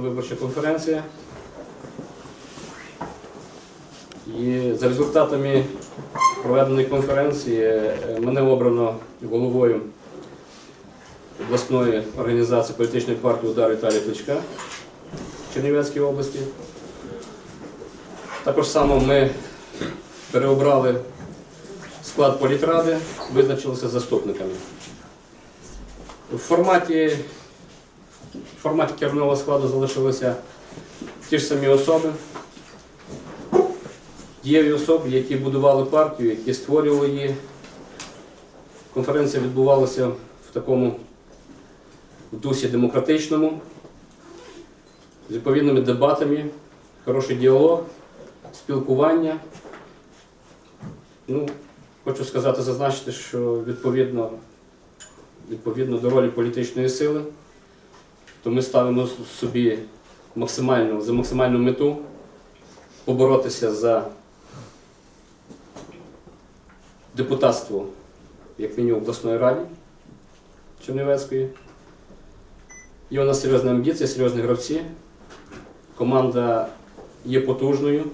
виборча конференція. І за результатами проведеної конференції е, мене обрано головою обласної організації політичної партії Удар Віталія Кличка в Чернівецькій області. Також само ми переобрали склад політради, визначилися заступниками. В форматі, в форматі керівного складу залишилися ті ж самі особи, дієві особи, які будували партію, які створювали її. Конференція відбувалася в такому дусі демократичному, з відповідними дебатами, хороший діалог, спілкування. Ну, хочу сказати, зазначити, що відповідно, відповідно до ролі політичної сили, то ми ставимо собі максимальну, за максимальну мету поборотися за депутатство, як мінімум, обласної раді Чернівецької. Є у нас серйозна амбіція, серйозні гравці. Команда є потужною.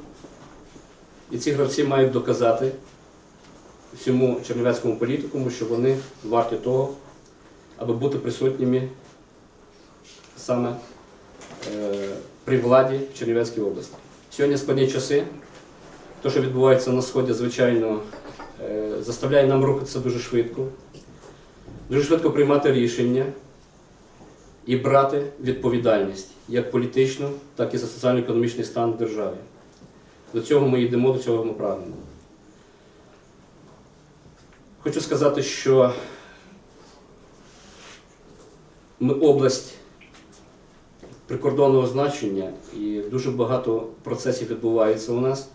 І ці гравці мають доказати всьому чернівецькому політикуму, що вони варті того, аби бути присутніми саме е, при владі в Чернівецькій області. Сьогодні складні часи. Те, що відбувається на Сході, звичайно, е, заставляє нам рухатися дуже швидко, дуже швидко приймати рішення і брати відповідальність як політичну, так і за соціально-економічний стан в державі. До цього ми йдемо, до цього ми прагнемо. Хочу сказати, що ми область прикордонного значення і дуже багато процесів відбувається у нас.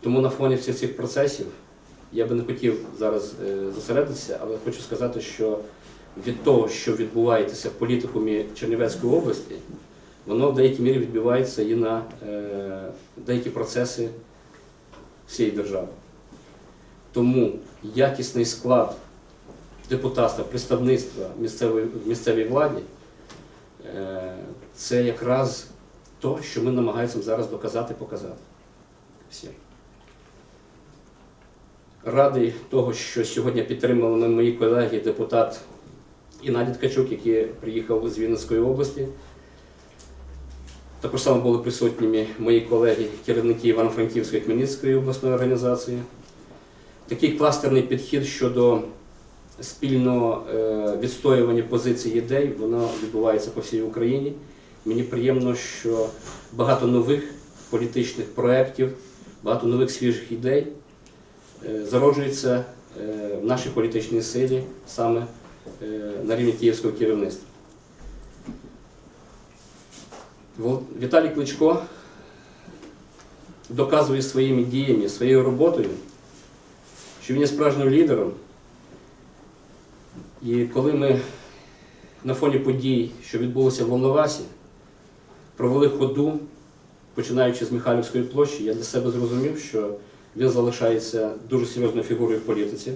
Тому на фоні всіх цих процесів я би не хотів зараз е, зосередитися, але хочу сказати, що від того, що відбувається в політикумі Чернівецької області, воно в деякій мірі відбувається і на е, деякі процеси всієї держави. Тому якісний склад депутатства, представництва місцевої, місцевій владі це якраз то, що ми намагаємося зараз доказати, показати всім. Радий того, що сьогодні підтримали мої колеги, депутат Інадій Ткачук, який приїхав з Вінницької області. Також само були присутніми мої колеги, керівники Івано-Франківської Хмельницької обласної організації. Такий кластерний підхід щодо спільного е, відстоювання позицій ідей, воно відбувається по всій Україні. Мені приємно, що багато нових політичних проєктів, багато нових свіжих ідей е, зароджується е, в нашій політичній силі саме на рівні київського керівництва. Віталій Кличко доказує своїми діями, своєю роботою, що він є справжнім лідером. І коли ми на фоні подій, що відбулося в Волновасі, провели ходу, починаючи з Михайлівської площі, я для себе зрозумів, що він залишається дуже серйозною фігурою в політиці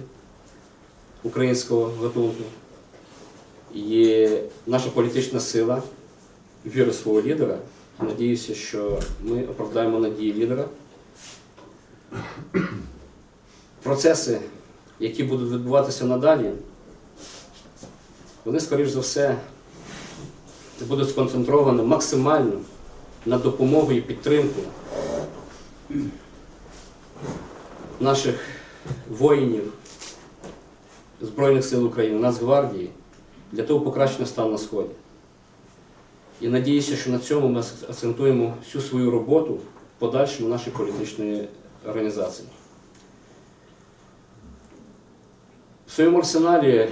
українського гатунку. І наша політична сила вірить в свого лідера. Надіюся, що ми оправдаємо надії лідера. Процеси, які будуть відбуватися надалі, вони, скоріш за все, будуть сконцентровані максимально на допомогу і підтримку наших воїнів Збройних сил України, Нацгвардії, для того покращення стану на Сході. І надіюся, що на цьому ми акцентуємо всю свою роботу в подальшому нашої політичної організації. В своєму арсеналі,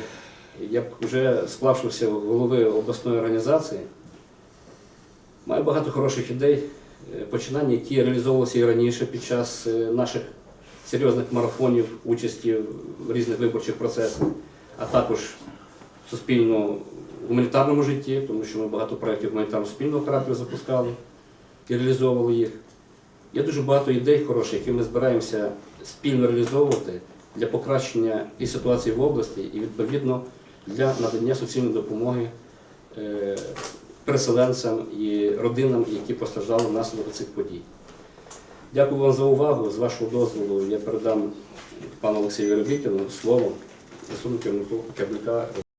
як вже склавшися голови обласної організації, маю багато хороших ідей, е, починань, які реалізовувалися і раніше під час е, наших серйозних марафонів, участі в різних виборчих процесах, а також в суспільному гуманітарному житті, тому що ми багато проєктів гуманітарно спільного характеру запускали і реалізовували їх. Є дуже багато ідей хороших, які ми збираємося спільно реалізовувати для покращення і ситуації в області, і відповідно для надання соціальної допомоги е, переселенцям і родинам, які постраждали внаслідок цих подій. Дякую вам за увагу. З вашого дозволу я передам пану Олексію Робітіну слово заступнику керівника